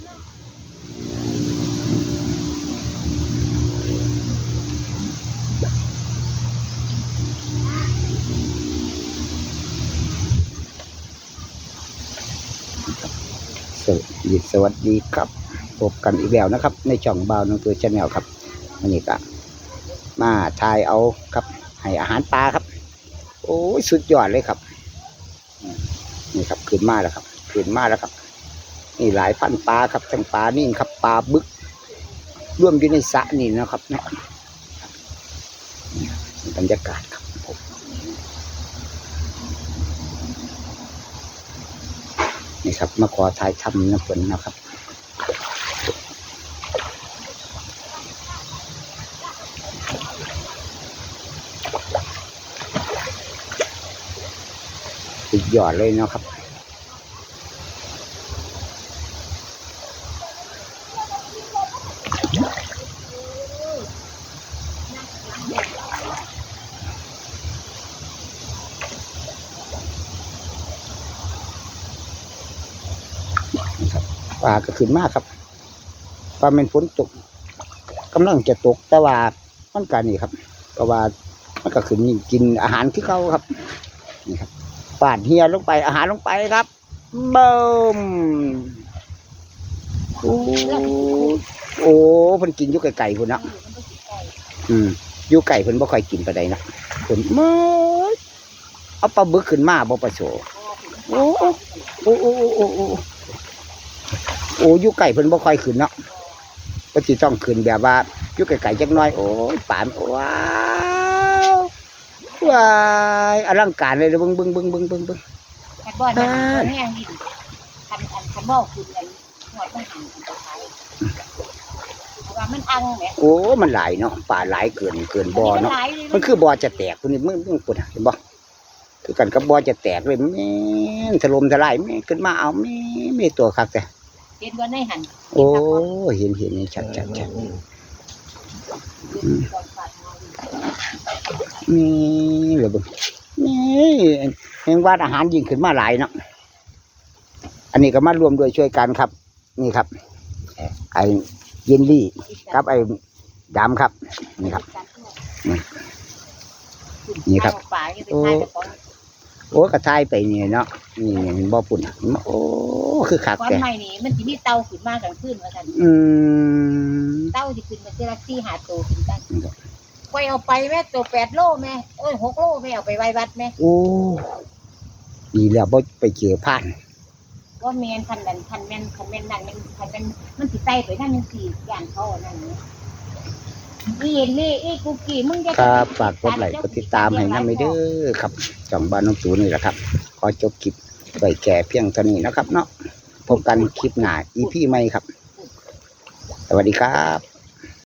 สวัสดีสวัสดีครับ พบกันอีกแล้วนะครับ ในช่องบ่าวน้องตัวชาแนลครับวันนี้ก็มาทายเอาครับ ให้อาหารปลาครับ โอ้ยสุดยอดเลยครับ นี่ครับขึ้นมาแล้วครับขึ้นมาแล้วครับ นี่หลายพันปลาครับทั้งปลานิ่งครับปลาบึกร่วมอยู่ในสระนี่นะครับเนะบรรยากาศครับผมนี่ครับมาขอถ่ายทำนะฝนนะครับสุดยอดเลยเนาะครับ ปลาก็ขึ้นมากครับปลาเป็นฝนตกกำลังจะตกแต่ว่ามันการนี่ครับก็ว่ามันก็ขึ้นนี่กินอาหารที่เขาครับนี่ครับปาดเฮียลงไปอาหารลงไปครับเบิ่มโอ้โอ้เพิ่นกินอยู่ไก่ๆพุ่นนะอืมอยู่ไก่เพิ่นบ่ค่อยกินปาใดนะเพิ่นมาเอาปลาบึกขึ้นมาบ่ประโสโอ้โอ้โอ้โอ้ โอ้โอ้โอ้อยู่ไก่เพิ่นบ่ค่อยขึ้นเนาะก็สิต้องขึ้นแบบว่าอยู่ไก่ๆจักหน่อยโอ้ยปานว้าวว้ายอลังการเลยเด้อเบิ่งเบิ่งเบิ่งเบิ่งเบิ่งเบิ่งคันบ่นั่นมันแห้งดิคันอันคันบ่คุณอันหอดมันหันไปขายเพราะว่ามันอังแหมโอ้มันหลายเนาะป่าหลายเกินเกินบ่อเนาะหลายเลยมันคือบ่อจะแตกคนนี้มึงมึงปุ่นอะเห็นบ่คือกันกับบ่อจะแตกเลยแม่นถล่มทลายแม่ขึ้นมาเอาแม่ไม่ตัวคักแต่ เห็นว่าในหันโอ้เห็นเห็นเห็นชัดชัดชัดนี่เหลือเบิ่งนี่แห่งว่าอาหารยิ่งขึ้นมาหลายเนาะอันนี้ก็มารวมด้วยช่วยกันครับ นี่ครับ ไอ้เยนลี่ครับ ไอ้ดำครับ นี่ครับนี่ครับป่าอยู่ไปขายแต่ของโอ้กระทายไปนี่เนาะ นี่เห็นบ่ปุ่นโอ้คือคักก้อนแต่ไม้นี่มันสิมีเตาขึ้นมากลางคืนว่าซั่นอืม เตาสิขึ้นมาเจอละสี่หาโตขึ้นกันนี่ครับไปเอาไปแม่ตัวแปดโลแม่โอ้ยหกโลแม่เอาไปไว้วัดแม่โอ้ดีแล้วบ่ไปเจอผ่าน ว่าแม่นคันนั้นคันแม่นคันแม่นนั่นมันคันแม่นมันสิไต่ไปนั่นจังซี่ย่านเขาอันนั่นนี่นี่เห็นนี่ไอ้กุกกี้มึงจะครับฝากกดไลค์กดติดตามให้นำไปเด้อครับจ่องบ้านน้องตูนี่แหละครับ ขอจบคลิป ไว้แก่เพียงเท่านี้นะครับ เนาะพบกันคลิปหน้าอีพีใหม่ครับ สวัสดีครับ